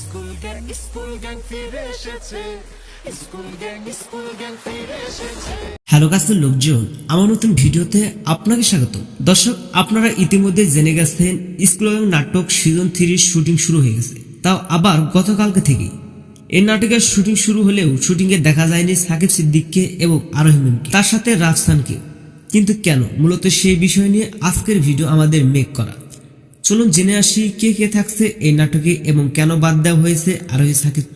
School gang school gang ফিরে এসেছে। Hello কাছের লোকজন, আমার নতুন ভিডিওতে আপনাকে স্বাগত। দর্শক, আপনারা ইতিমধ্যে জেনে গেছেন, স্কুল এবং নাটক সিজন থ্রির শুটিং শুরু হয়ে গেছে। তাও আবার গতকালকে থেকেই। এই নাটকের শুটিং শুরু হলেও শুটিংয়ে দেখা যায়নি সাকিব সিদ্দিককে এবং আরোহিমকে তার সাথে রাফসানকে কিন্তু কেন? মূলত সেই বিষয় নিয়ে আজকের ভিডিও আমাদের মেক করা। চলুন জেনে আসি কে কে থাকছে এই নাটকে এবং কেন বাদ দেওয়া হয়েছে আরোহী সাকিব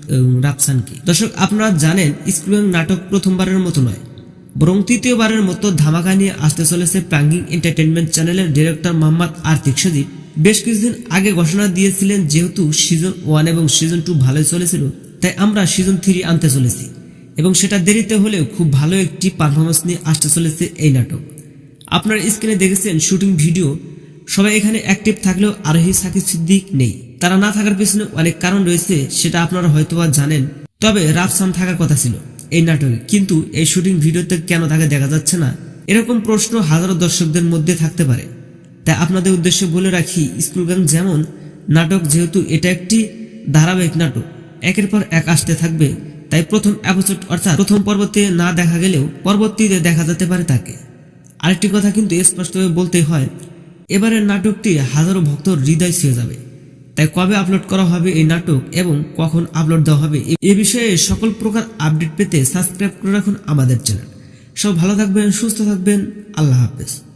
রাফসানকে। দর্শক, আপনারা জানেন স্কুল নাটক প্রথমবারের মতো নয়, বরং তৃতীয়বারের মতো ধামাকা নিয়ে আসতে চলেছে প্রাঙ্গিং এন্টারটেনমেন্ট চ্যানেলের ডিরেক্টর মোহাম্মদ আর্তিক সজীব। বেশ কিছুদিন আগে ঘোষণা দিয়েছিলেন, যেহেতু সিজন ওয়ান এবং সিজন টু ভালোই চলেছিল, তাই আমরা সিজন থ্রি আনতে চলেছি এবং সেটা দেরিতে হলেও খুব ভালো একটি পারফরমেন্স নিয়ে আসতে চলেছে এই নাটক। আপনার স্ক্রিনে দেখেছেন শুটিং ভিডিও সবাই এখানে অ্যাক্টিভ থাকলেও আরোহী সাকিব সিদ্দিক নেই। তারা না থাকার পিছনে অনেক কারণ রয়েছে, সেটা আপনারা হয়তোবা জানেন। তবে রাফসান থাকার কথা ছিল এই নাটকে। কিন্তু এই শুটিং ভিডিওতে কেন তাকে দেখা যাচ্ছে না? এরকম প্রশ্ন হাজারো দর্শকদের মধ্যে থাকতে পারে। তাই আপনাদের উদ্দেশ্যে বলে রাখি, স্কুল গ্যাং যেমন, নাটক যেহেতু এটা একটি ধারাবাহিক নাটক, একের পর এক আসতে থাকবে। তাই প্রথম এপিসোড অর্থাৎ প্রথম পর্বতে না দেখা গেলেও পরবর্তীতে দেখা যেতে পারে তাকে। আরেকটি কথা কিন্তু স্পষ্টভাবে বলতে হয় এবারের নাটকটি হাজারো ভক্তর হৃদয় ছুঁয়ে যাবে। তাই কবে আপলোড করা হবে এই নাটক এবং কখন আপলোড দেওয়া হবে এ- বিষয়ে সকল প্রকার আপডেট পেতে সাবস্ক্রাইব করে রাখুন আমাদের চ্যানেল। সব ভালো থাকবেন, সুস্থ থাকবেন, আল্লাহ হাফেজ।